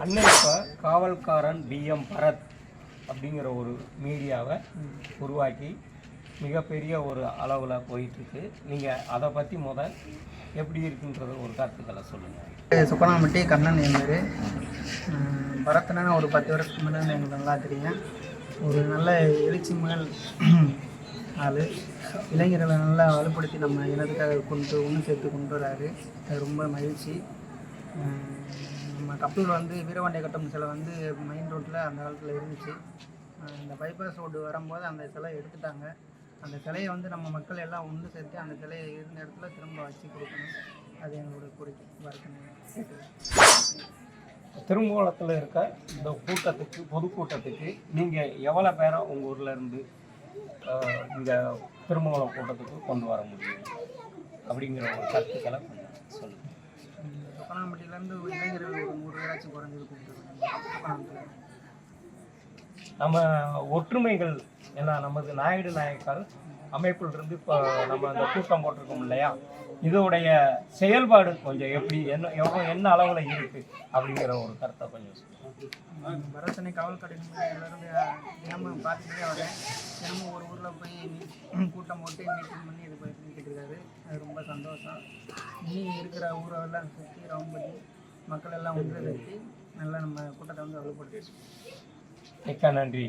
அண்ணன் இப்போ காவல்காரன் பிஎம் பரத் அப்படிங்கிற ஒரு மீடியாவை உருவாக்கி மிகப்பெரிய ஒரு அளவில் போயிட்டுருக்கு. நீங்கள் அதை பற்றி முதல் எப்படி இருக்குன்றது ஒரு கருத்துக்களை சொல்லுங்கள் சுப்பனாமட்டி கண்ணன் என் பரத்னா ஒரு பத்து வருஷத்துக்கு முன்னாடி எனக்கு நல்லா தெரியும். ஒரு நல்ல எழுச்சி மகள் ஆள். இளைஞர்களை நல்லா வலுப்படுத்தி நம்ம இனத்துக்காக கொண்டு ஒன்று சேர்த்து கொண்டு வராரு. அது ரொம்ப மகிழ்ச்சி. நம்ம கப்பல் வந்து வீரவாண்டிய கட்டம் சிலை வந்து மெயின் ரோட்டில் அந்த காலத்தில் இருந்துச்சு. இந்த பைபாஸ் ரோடு வரும்போது அந்த சிலை எடுத்துட்டாங்க. அந்த சிலையை வந்து நம்ம மக்கள் எல்லாம் ஒன்று சேர்த்து அந்த சிலையை இருந்த இடத்துல திரும்ப வச்சு கொடுக்கணும். அது எங்களோட கோரிக்கை. வரக்கணும் திருமூலத்தில் இருக்க இந்த கூட்டத்துக்கு பொதுக்கூட்டத்துக்கு நீங்கள் எவ்வளோ பேரை உங்கள் ஊரில் இருந்து இந்த திருமூலம் கூட்டத்துக்கு கொண்டு வர முடியும்? அப்படிங்கிற ஒரு கருத்துக்களை சொப்பனாம்பட்டியிலேருந்து இளைஞர்கள் ஒரு நூறு பேராச்சும் குறைஞ்சது கூப்பிட்டு நம்ம ஒற்றுமைகள் ஏன்னா நமது நாயுடு நாயக்கால் அமைப்பில் இருந்து இப்போ நம்ம அந்த கூட்டம் போட்டிருக்கோம் இல்லையா? இதோடைய செயல்பாடு கொஞ்சம் எப்படி என்ன எவ்வளோ என்ன அளவில் இருக்குது அப்படிங்கிற ஒரு கருத்தை கொஞ்சம். பரத்தனை காவல் கடையிலிருந்து தினமும் பார்த்துட்டே வரேன். தினமும் ஒரு ஊரில் போய் கூட்டம் போட்டு மீட்டிங் பண்ணி இது பண்ணிட்டு இருக்காரு அது ரொம்ப சந்தோஷம். இனி இருக்கிற ஊரெல்லாம் சுற்றி ரவுண்ட் பண்ணி மக்கள் எல்லாம் ஒன்று நல்லா நம்ம கூட்டத்தை வந்து வலுப்படுத்தி நன்றி.